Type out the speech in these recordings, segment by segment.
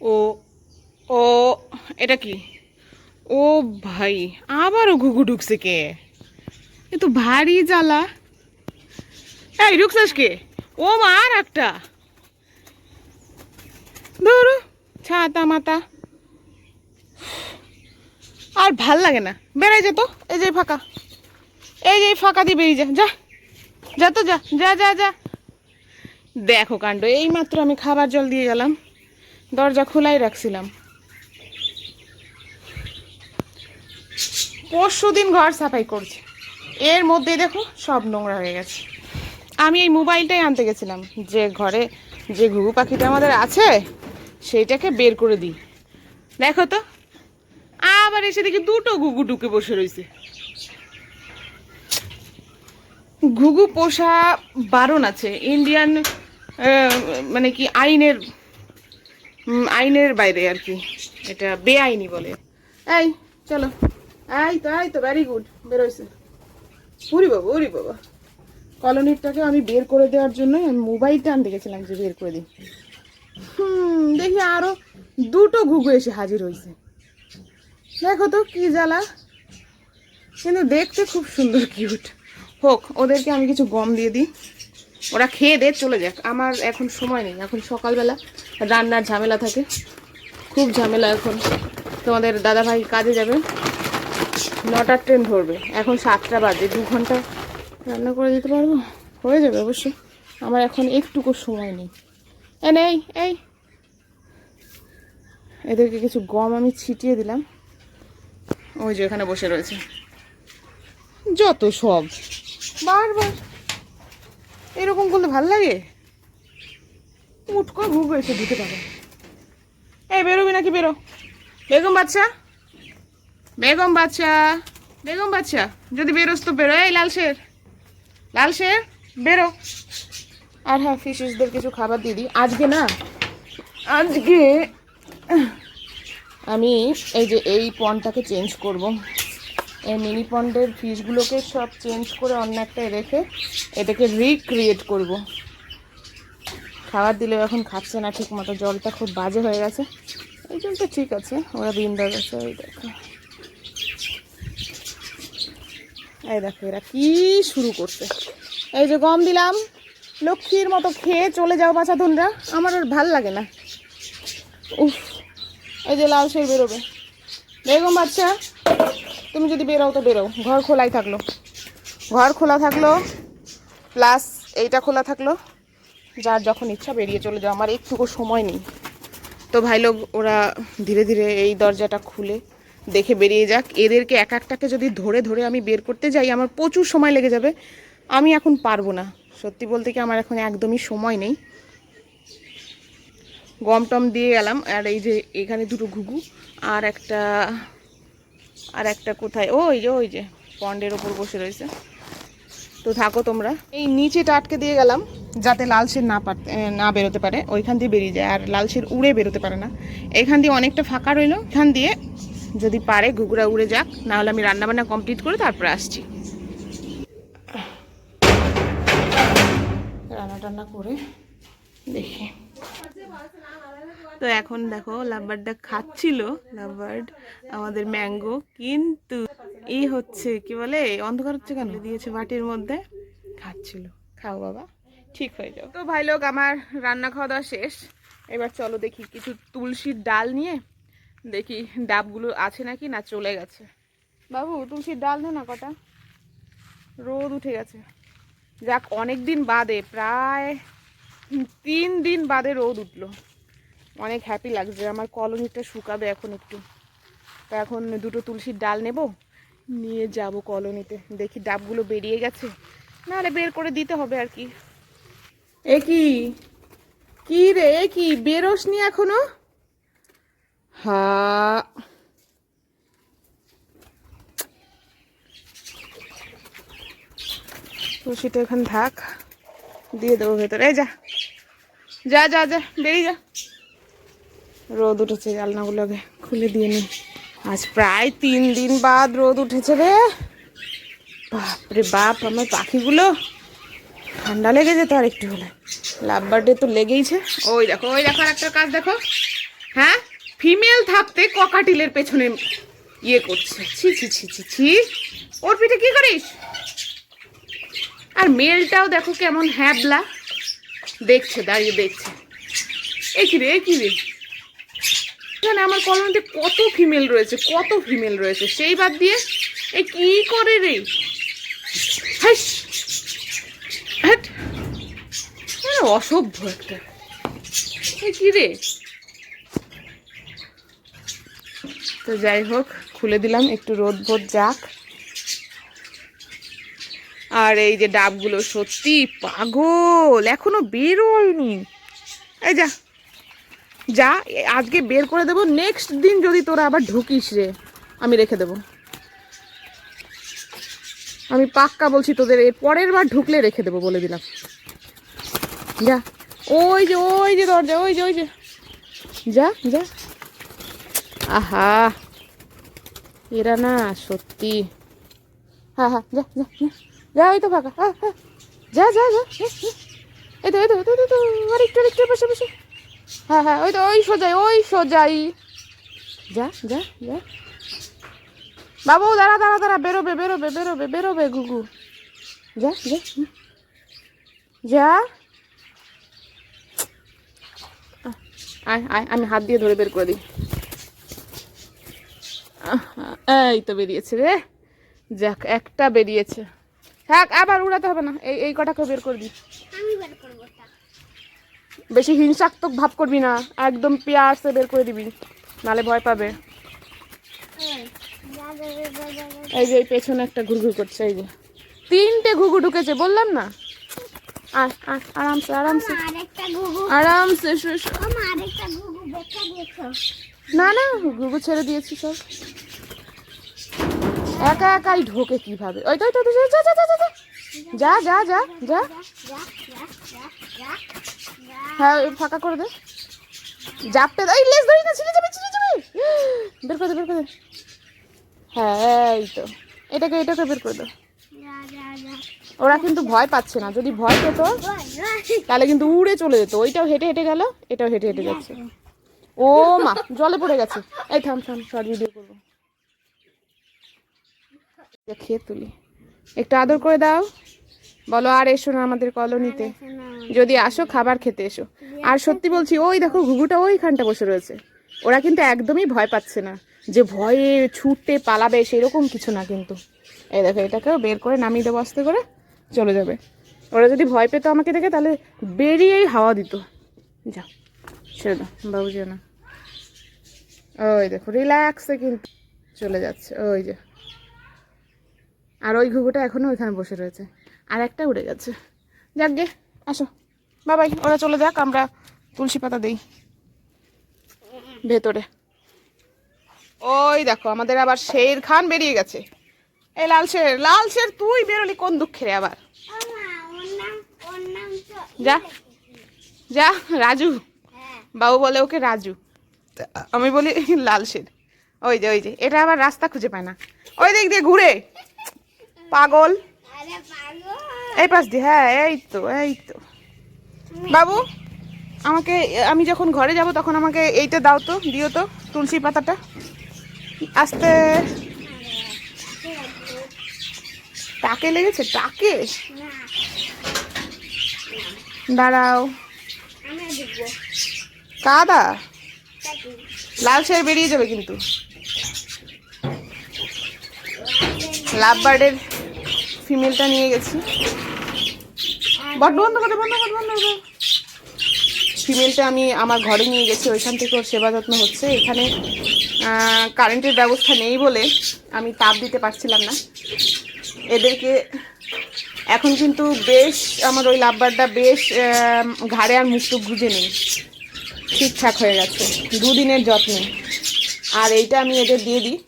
ও ও, এটা কি? ও ভাই, আবারও ঘুঘু ঢুকছে কে? এ তো ভারী জ্বালা। এই, ঢুকছিস কে? ও মা, আর একটা। ধরো, ছাতা মাতা আর ভালো লাগে না। বেড়াই যেত এই যে ফাঁকা। এই যে ফাঁকা দিয়ে বেরিয়ে যা যা। যা তো যা যা যা যা। দেখো কাণ্ড এই মাত্র আমি খাবার জল দিয়ে গেলাম। দরজা খোলাই রাখছিলাম। পরশু দিন ঘর সাফাই করছে। এর মধ্যে দেখো সব নোংরা হয়ে গেছে। আমি এই মোবাইলটাই আনতে গেছিলাম। যে ঘরে যে ঘুঘু পাখিটা আমাদের আছে, সেইটাকে বের করে দিই। দেখো তো, আবার এসে দেখি দুটো ঘুঘু ঢুকে বসে রয়েছে ঘুঘু পোষা বারণ আছে। ইন্ডিয়ান মানে কি আইনের আইনের বাইরে আর কি। এটা বেআইনি বলে। এই, চলো। এই তো এই তো ভেরি গুড বেরোইছে উরি বাবা উরি বাবা। কলোনিরটাকে আমি বের করে দেওয়ার জন্য আমি মোবাইলটা আনতে গেছিলাম যে বের করে দিই। দেখি আরও দুটো ঘুঘু এসে হাজির হয়েছে দেখো তো কি জ্বালা। কিন্তু দেখতে খুব সুন্দর কিউট হোক, ওদেরকে আমি কিছু গম দিয়ে দিই। ওরা খেয়ে দে, চলে যাক। আমার এখন সময় নেই। এখন সকালবেলা রান্নার ঝামেলা থাকে। খুব ঝামেলা এখন। তোমাদের দাদাভাই কাজে যাবে। নটার ট্রেন ধরবে। এখন সাতটা বাজে। দু ঘণ্টা রান্না করে দিতে পারব? হয়ে যাবে অবশ্যই। আমার এখন একটুকু সময় নেই। এ, নেই, এই। এদেরকে কিছু গম আমি ছিটিয়ে দিলাম। ওই যে এখানে বসে রয়েছে। যত সব। বারবার। এরকম করলে ভালো লাগে? উঠ করে ঘুঘু এসে দিতে পারে। এই বেরোবি নাকি? বেরো। বেগম বাচ্চা বেগম বাচ্চা বেগম বাচ্চা যদি বেরোস তো বেরো। এই লাল শের লাল শের বেরো। আর হ্যাঁ ফিশেসদের কিছু খাবার দিয়ে দিই। আজকে না আজকে আমি এই যে এই পনটাকে চেঞ্জ করব। এই মিনি পন্ডের ফিশগুলোকে সব চেঞ্জ করে অন্য একটায় রেখে এটাকে রিক্রিয়েট করব। খাবার দিলেও এখন খাচ্ছে না ঠিক মতো জলটা খুব বাজে হয়ে গেছে। এই জলটা ঠিক আছে, ওরা বিন্দা গেছে এই দেখো। এই দেখো, এরা কি শুরু করছে। এই যে গম দিলাম, লক্ষ্মীর মতো খেয়ে চলে যাও বাছা ধনরা, আমার আর ভালো লাগে না। উফ, এই যে লাল সেই বেরোবে। বেগম বাচ্চা তুমি যদি বেরোও তো বেরোও। ঘর খোলাই থাকল। ঘর খোলা থাকল প্লাস এইটা খোলা থাকল। যার যখন ইচ্ছা বেরিয়ে চলে যাও, আমার একটুকু সময় নেই। তো ভাই লোক, ওরা ধীরে ধীরে এই দরজাটা খুলে দেখে বেরিয়ে যাক। এদেরকে এক একটাকে যদি ধরে ধরে আমি বের করতে যাই, আমার প্রচুর সময় লেগে যাবে। আমি এখন পারব না। সত্যি বলতে কি, আমার এখন একদমই সময় নেই। গম টম দিয়ে গেলাম আর এই যে এখানে দুটো ঘুঘু আর একটা আর একটা কোথায়? ওই যে ওই যে, পন্ডের ওপর বসে রয়েছে। তো থাকো তোমরা। এই নিচেটা আটকে দিয়ে গেলাম, যাতে লালশের না পারতে না বেরোতে পারে। ওইখান দিয়ে বেরিয়ে যায়, আর লালশের উড়ে বেরোতে পারে না। এখান দিয়ে অনেকটা ফাঁকা রইল। এখান দিয়ে যদি পারে, ঘুঘুরা উড়ে যাক। নাহলে আমি রান্নাবান্না কমপ্লিট করে তারপরে আসছি। রান্না টান্না করে দেখি। তো এখন দেখো লাভবার্ডটা খাচ্ছিল। লাভবার্ড আমাদের ম্যাঙ্গো। কিন্তু এই হচ্ছে, কি বলে, অন্ধকার হচ্ছে কেন? দিয়েছে বাটির মধ্যে। খাচ্ছিল। খাও বাবা, ঠিক হয়ে যাও। তো ভাই লোক, আমার রান্না খাওয়া দাওয়া শেষ। এবার চলো দেখি কিছু তুলসীর ডাল নিয়ে দেখি ডাবগুলো আছে নাকি না চলে গেছে। বাবু, তুলসীর ডাল দে না কটা। রোদ উঠে গেছে। যাক অনেক দিন বাদে, প্রায় তিন দিন বাদে রোদ উঠল। অনেক হ্যাপি লাগছে। আমার কলোনিটা শুকাবে এখন একটু। তা এখন দুটো তুলসীর ডাল নেব নিয়ে যাব কলোনিতে। দেখি ডাবগুলো বেরিয়ে গেছে। নাহলে বের করে দিতে হবে আর কি। এ কি? কি রে এ কি? বেরোস নি এখনও? হা। তুলসীটা এখানে থাক দিয়ে দেবো ভেতরে। এই যা। যা যা যা বেরিয়ে যা। রোদ উঠেছে, জালনাগুলোকে খুলে দিয়ে নি। আজ প্রায় তিন দিন বাদ রোদ উঠেছে রে। বাপরে বাপ, আমার পাখিগুলো। ঠান্ডা লেগে যেত আর একটু হলে। লাভ বার্থডে তো লেগেইছে। ওই দেখো ওই দেখো একটা কাজ দেখো। হ্যাঁ? ফিমেল থাকতে ককাটিলের পেছনে ইয়ে করছে। ছি ছি ছি ছি ছি। ওর পিঠে কি করিস? আর মেলটাও দেখো কেমন হ্যাবলা। দেখছে, দাঁড়িয়ে দেখছে। এ কি রে কি রে? এখানে আমার কলোনিতে কত ফিমেল রয়েছে, কত ফিমেল রয়েছে। সেই বাদ দিয়ে এ কি করে রে? অসভ্য একটা। এ কি রে? তো যাই হোক, খুলে দিলাম, একটু রোদ ভোদ যাক। আর এই যে ডাবগুলো সত্যি পাগল, এখনও বেরোয়নি। এই যা। যা আজকে বের করে দেবো নেক্সট দিন যদি তোরা আবার ঢুকিস রে আমি রেখে দেবো। আমি পাক্কা বলছি তোদের পরের বার ঢুকলে রেখে দেবো বলে দিলাম। যা ওই যে ওই যে দরজা ওই যে ওই যে। যা যা। আহা এরা না সত্যি। হ্যাঁ হ্যাঁ যা যা যা যা ওই তো ফাঁকা। হ্যাঁ হ্যাঁ যা যা যা এই তো, এই তো আরেকটু আরেকটু বসে বসে। হ্যাঁ হ্যাঁ ওই তো, ওই সোজাই ওই সোজাই। যা যা যা। বাবু, দাঁড়া দাঁড়া দাঁড়া, বেরোবে বেরোবে বেরোবে বেরোবে, গুগু। যা যা যা। আয় আয়, আমি হাত দিয়ে ধরে বের করে দিই। এই তো বেরিয়েছে রে। যাক, একটা বেরিয়েছে। থাক, আবার উড়াতে হবে না। এই এই কটাকে বের করে দিই। বেশি হিংসাত্মক ভাব করবি না একদম পেয়ারসে বের করে দিবি নালে ভয় পাবে। এই যে পেছনে একটা ঘুরঘুর করছে এই যে। তিনটে ঘুঘু ঢুকেছে বললাম না? আরামসে আরামসে। আরামসে না না ঘুঘু ছেড়ে দিয়েছি সব। একা একাই ঢোকে কীভাবে? ওই তো যা যা যা যা যা। হ্যাঁ ফাঁকা করে দে। জাপটে দে। এই লেজ ধরি না, ছিঁড়ে যাবে ছিঁড়ে যাবে। বের করে দে, বের করে দে। হ্যাঁ এই তো। এটাকে এটাকে বের করে যা ওরা কিন্তু ভয় পাচ্ছে না। যদি ভয় পেতো। তাহলে কিন্তু উড়ে চলে যেত। ওইটাও হেঁটে হেঁটে গেল, এটাও হেঁটে হেঁটে যাচ্ছে। ও মা, জলে পড়ে গেছে। এই থাম থাম, শর্ট ভিডিও করব। খেয়ে তুলি। একটু আদর করে দাও। বলো, আর এসো না আমাদের কলোনিতে। যদি আসো, খাবার খেতে এসো। আর সত্যি বলছি, ওই দেখো ঘুঘুটা, ওইখানটা বসে রয়েছে। ওরা কিন্তু একদমই ভয় পাচ্ছে না যে ভয়ে ছুটতে পালাবে, সেরকম কিছু না কিন্তু। এই দেখো, এটাকেও বের করে নামিয়ে দেবো আস্তে করে, চলে যাবে। ওরা যদি ভয় পেতো আমাকে দেখে, তাহলে বেরিয়েই হাওয়া দিত। যা ছেড়ে দাও, বাবু যেও না। ওই দেখো রিল্যাক্সে কিন্তু চলে যাচ্ছে, ওই যে। আর ওই ঘুঘুটা এখনও ওইখানে বসে রয়েছে। আর একটা উড়ে গেছে। যাক গে, আসো। বাবাই ওরা চলে যাক আমরা তুলসী পাতা দিই। ভেতরে। ওই দেখো আমাদের আবার শের খান বেরিয়ে গেছে। এই লাল শের লাল শের তুই বেরোলি কোন দুঃখে আবার? নাম তো যা যা রাজু। বাবু বলে ওকে রাজু। আমি বলি লাল শের। ওই যে ওই যে এটা আবার রাস্তা খুঁজে পায় না। ওই দিক দিয়ে ঘুরে। পাগল। এই পাশ দিয়ে হ্যাঁ এই তো এই তো। বাবু, আমাকে, আমি যখন ঘরে যাব তখন আমাকে এইটা দাও তো, দিও তো তুলসী পাতাটা। আস্তে। টাকে লেগেছে? টাকে? দাঁড়াও। কাদা? লাল শের বেরিয়ে যাবে কিন্তু। লাভ বার্ডের ফিমেলটা নিয়ে গেছি। বন্ধ করে বন্ধ বন্ধ করে ফিমেলটা আমি আমার ঘরে নিয়ে গেছি, ওইখান থেকে ওর সেবা যত্ন হচ্ছে। এখানে কারেন্টের ব্যবস্থা নেই বলে আমি তাপ দিতে পারছিলাম না। এদেরকে এখন কিন্তু বেশ আমার ওই লাভবারটা বেশ ঘাড়ে আর মুখ টুক গুজে নেই। ঠিকঠাক হয়ে গেছে, দুদিনের যত্নে। আর এইটা আমি এদের দিয়ে দিই।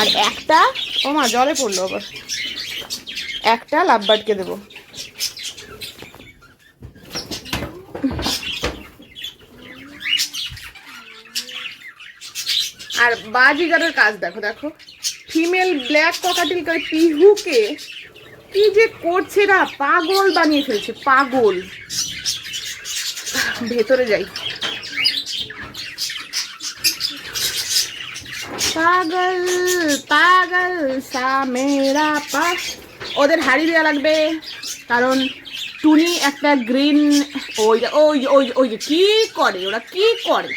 আর একটা ও মা জলে পড়ল আবার। একটা লাভবারকে দেবো। আর বাজিগারের কাজ দেখো দেখো। ফিমেল ব্ল্যাক ককাটিলকার পিহুকে কি যে করছে না পাগল বানিয়ে ফেলছে, পাগল। ভেতরে যাই। পাগল পাগল সামেরা পা। ওদের হাড়ি দেওয়া লাগবে, কারণ টুনি একটা গ্রিন, ওই ওই ওই ওই কি করে ওরা, কি করে?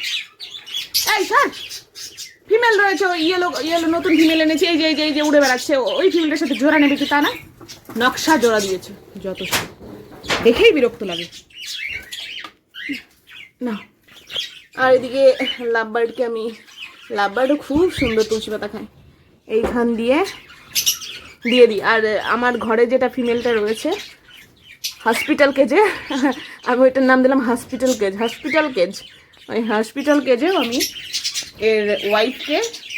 এই স্যার ফিমেল রয়েছে, ওই ইয়েলো ইয়েলো নতুন ফিমেল এনেছে, এই যে এই যে এই যে উড়ে বেড়াচ্ছে ওই ফিমেলটার সাথে জোড়া নেবে কি তা না? নকশা জোড়া দিয়েছে, যত দেখেই বিরক্ত লাগে। না। আর এদিকে লাভবার্ডকে আমি, লাভবার্ডও খুব সুন্দর তুলসী পাতা খায়। এইখান দিয়ে দিয়ে দিই। আর আমার ঘরে যেটা ফিমেলটা রয়েছে হসপিটাল কেজে আমি ওইটার নাম দিলাম হসপিটাল কেজ হসপিটাল কেজ ওই হসপিটাল কেজেও আমি এর ওয়াইফকে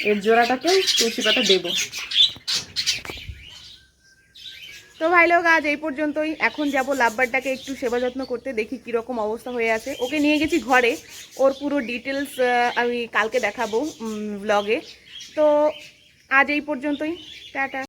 এর জোড়াটাকে তুলসী পাতা দেবো। তো ভাই লোক আজ এই পর্যন্তই। এখন যাব লাভবারটাকে একটু সেবা যত্ন করতে, দেখি কীরকম অবস্থা হয়ে আছে। ওকে নিয়ে গেছি ঘরে। ওর পুরো ডিটেলস আমি কালকে দেখাবো ব্লগে তো আজ এই পর্যন্তই। টাটা।